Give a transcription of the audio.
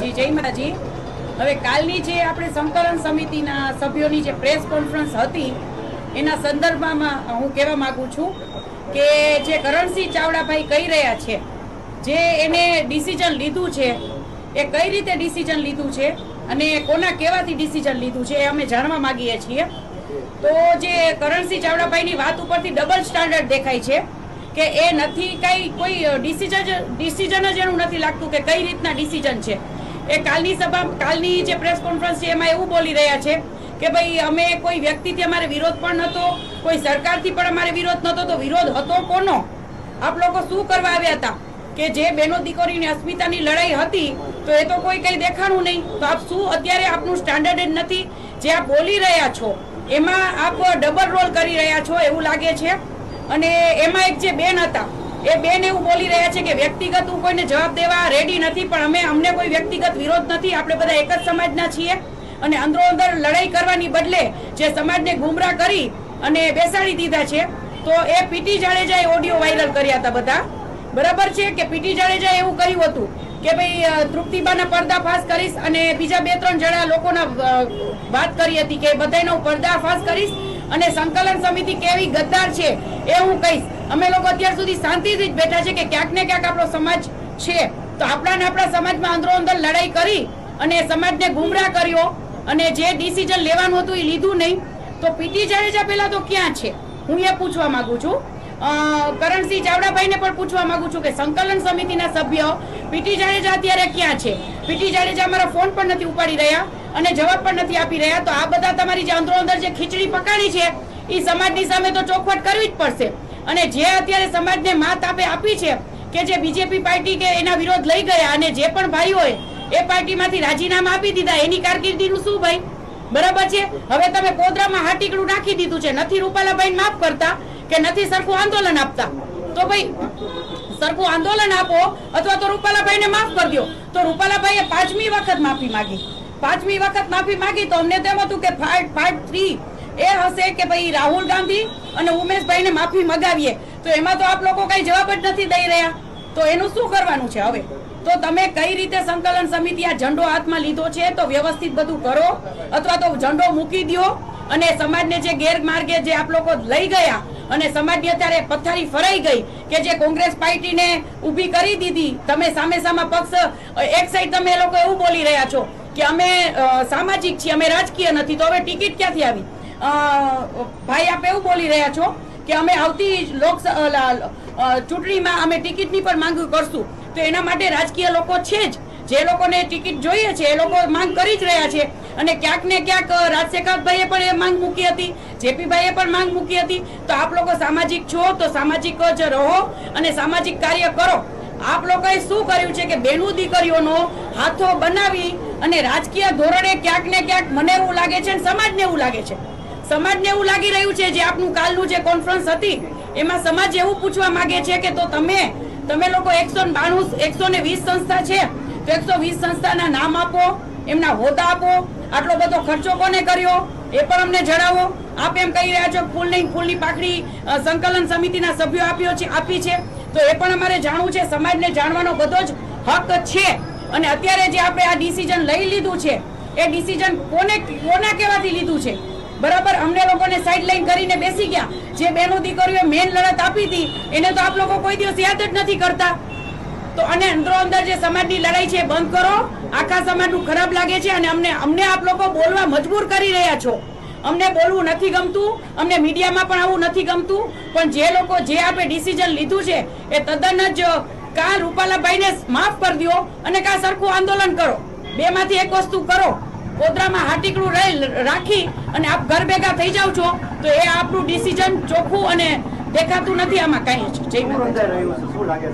જી, જય માતાજી. હવે કાલની જે આપણે સંકલન સમિતિના સભ્યોની જે પ્રેસ કોન્ફરન્સ હતી, એના સંદર્ભમાં હું કહેવા માંગુ છું કે જે કરણસિંહ ચાવડાભાઈ કહી રહ્યા છે, જે એને ડિસિઝન લીધું છે, એ કઈ રીતે ડિસિઝન લીધું છે અને કોના કહેવાથી ડિસિઝન લીધું છે એ અમે જાણવા માંગીએ છીએ. તો જે કરણસિંહ ચાવડાભાઈની વાત ઉપરથી ડબલ સ્ટાન્ડર્ડ દેખાય છે. કે એ નથી કઈ, કોઈ ડિસિઝન ડિસિઝન જ એનું નથી લાગતું કે કઈ રીતના ડિસિઝન છે. એ કાલની સભા, કાલની જે પ્રેસ કોન્ફરન્સ છે, એમાં એવું બોલી રહ્યા છે કે ભાઈ, અમે કોઈ વ્યક્તિથી અમારે વિરોધ પણ નહોતો, કોઈ સરકારથી પણ અમારે વિરોધ નહોતો, તો વિરોધ હતો કોનો? આપ લોકો શું કરવા આવ્યા હતા? કે જે બેનો દીકરીની અસ્મિતાની લડાઈ હતી, તો એ તો કોઈ કંઈ દેખાણું નહીં. તો આપ શું અત્યારે આપનું સ્ટાન્ડર્ડ જ નથી? જે આપ બોલી રહ્યા છો, એમાં આપ ડબલ રોલ કરી રહ્યા છો, એવું લાગે છે? અને એમાં એક જે બેન હતા, એ બેન એવું બોલી રહ્યા છે કે વ્યક્તિગત હું કોઈને જવાબ દેવા રેડી નથી, પણ અમે, અમને કોઈ વ્યક્તિગત વિરોધ નથી. આપણે બધા એક જ સમાજના છીએ અને અંદરો અંદર લડાઈ કરવાની બદલે જે સમાજને ગુમરાહ કરી અને બેસાડી દીધા છે, તો એ પીટી જાડેજાએ ઓડિયો વાયરલ કર્યા હતા બધા. બરાબર છે કે પીટી જાડેજાએ એવું કહ્યું હતું કે ભાઈ તૃપ્તિબાના પર્દાફાશ કરીશ અને બીજા બે ત્રણ જણા લોકોના વાત કરી હતી કે બધાનો પર્દાફાશ કરીશ અને સંકલન સમિતિ કેવી ગદ્દાર છે એ હું કહીશ. અમે લોકો અત્યાર સુધી શાંતિથી જ બેઠા છે કે ક્યાંક ને ક્યાંક આપણો સમાજ છે. તો આપણા ને આપણા સમાજમાં અંદરો અંદર લડાઈ કરી અને સમાજને ગુમરાહ કર્યો અને જે ડિસિઝન લેવાનું હતું એ લીધું નહીં. તો પીટી જાડેજા પેલા તો ક્યાં છે? હું એ પૂછવા માંગુ છું. કરણસિંહ ચાવડાભાઈને પણ પૂછવા માંગુ છું કે સંકલન સમિતિના સભ્ય પીટી જાડેજા અત્યારે ક્યાં છે? પીટી જાડેજા અમારા ફોન પણ નથી ઉપાડી રહ્યા. અને જવાબ પણ નથી આપી રહ્યા. તો આ બધા તમારી જે અંદરો અંદર જે ખીચડી પકાડી છે એ સમાજની સામે તો ચોખવટ કરવી જ પડશે. અને જે અત્યારે સમાજને માત આપે આપી છે, કે જે બીજેપી પાર્ટી કે એના વિરોધ લઈ ગયા અને જે પણ ભાઈઓએ એ પાર્ટીમાંથી રાજીનામા આપી દીધા, એની કારકિર્દીનું શું ભાઈ? બરાબર છે? હવે તમે કોદરામાં હાટીકડું નાખી દીધું છે. નથી રૂપાલાભાઈ માફ કરતા કે નથી સરખું આંદોલન આપતા? તો ભાઈ, સરખું આંદોલન આપો અથવા તો રૂપાલાભાઈને માફ કરી દો તો રૂપાલાભાઈએ પાંચમી વખત માફી માંગી. પાંચમી વખત માફી માંગી તો અમને તેમ હતું કે પાર્ટ પાર્ટ થ્રી એ હશે કે ભાઈ રાહુલ ગાંધી અને ઉમેશભાઈને માફી મગાવીએ. તો એમાં તો આપ લોકો કઈ જવાબ જ નથી દઈ રહ્યા. તો એનું શું કરવાનું છે હવે? તો તમે કઈ રીતે સંકલન સમિતિ આ ઝંડો હાથમાં લીધો છે તો વ્યવસ્થિત બધું કરો. અથવા તો ઝંડો મૂકી દ્યો અને સમાજને જે ગેરમાર્ગે જે આપ લોકો લઈ ગયા અને સમાજની અત્યારે પથારી ફરાઈ ગઈ કે જે કોંગ્રેસ પાર્ટીને ઊભી કરી દીધી, તમે સામે સામા પક્ષ, એક સાઈડ તમે એ લોકો એવું બોલી રહ્યા છો. કે અમે સામાજિક છીએ અમે રાજકીય નથી તો હવે ટિકિટ ક્યાંથી આવી? ભાઈ આપ એવું બોલી રહ્યા છો કે અમે આવતી લોક ચૂંટણીમાં અમે ટિકિટની પણ માંગ કરશું. તો એના માટે રાજકીય લોકો છે જ. જે લોકોને ટિકિટ જોઈએ છે એ લોકો માંગ કરી જ રહ્યા છે. અને ક્યાંક ને ક્યાંક અ, રાજશેખરભાઈએ પણ એ માંગ મૂકી હતી જેપીભાઈએ પણ માંગ મૂકી હતી. તો આપ લોકો સામાજિક છો તો સામાજિક જ રહો અને સામાજિક કાર્ય કરો. આપ લોકોએ શું કર્યું છે કે બેનું દીકરીઓનો હાથો બનાવી અને રાજકીય ધોરણે ક્યાંક ને ક્યાંક મને એવું લાગે છે અને સમાજને એવું લાગે છે. સમાજને એવું લાગી રહ્યું છે જે આપનું કાલનું જે કોન્ફરન્સ હતી, એમાં સમાજ એવું પૂછવા માંગે છે કે તો તમે તમે લોકો એકસો બાણું, એકસો ને વીસ સંસ્થા છે, તો એકસો વીસ સંસ્થાના નામ આપો, એમના હોદ્દા આપો, આટલો બધો ખર્ચો કોને કર્યો? એ પણ અમને જણાવો. આપ એમ કહી રહ્યા છો ફૂલની ફૂલની પાકડી સંકલન સમિતિના સભ્યો આપ્યો છે, આપી છે. તો એ પણ અમારે જાણવું છે, સમાજને જાણવાનો બધો જ હક છે. અને અત્યારે જે આપણે આ ડિસિઝન લઈ લીધું છે, એ ડિસિઝન કોને, કોના કહેવાથી લીધું છે? બરાબર? અમને લોકોને સાઈડ લાઈન કરીને બેસી ગયા. જે બેનો દીકરીઓ મેન લડત આપી હતી, એને તો આપ લોકો કોઈ દિવસ યાદ જ નથી કરતા. તો અને અંદરો અંદર જે સમાજની લડાઈ છે બંધ કરો. આખા સમાજનું ખરાબ લાગે છે અને અમને અમને આપ લોકો બોલવા મજબૂર કરી રહ્યા છો. અમને બોલવું નથી ગમતું, અમને મીડિયામાં પણ આવું નથી ગમતું. પણ જે લોકો, જે આપણે ડિસિઝન લીધું છે, એ તદ્દન જ કા રૂપાલાભાઈને માફ કરી દો અને કા સરખું આંદોલન કરો. બેમાંથી એક વસ્તુ કરો. કોદરામાં હાટીકડું રહી રાખી અને આપ ઘર ભેગા થઈ જાવ છો, તો એ આપણું ડિસિઝન ચોખ્ખું અને દેખાતું નથી આમાં કઈ જય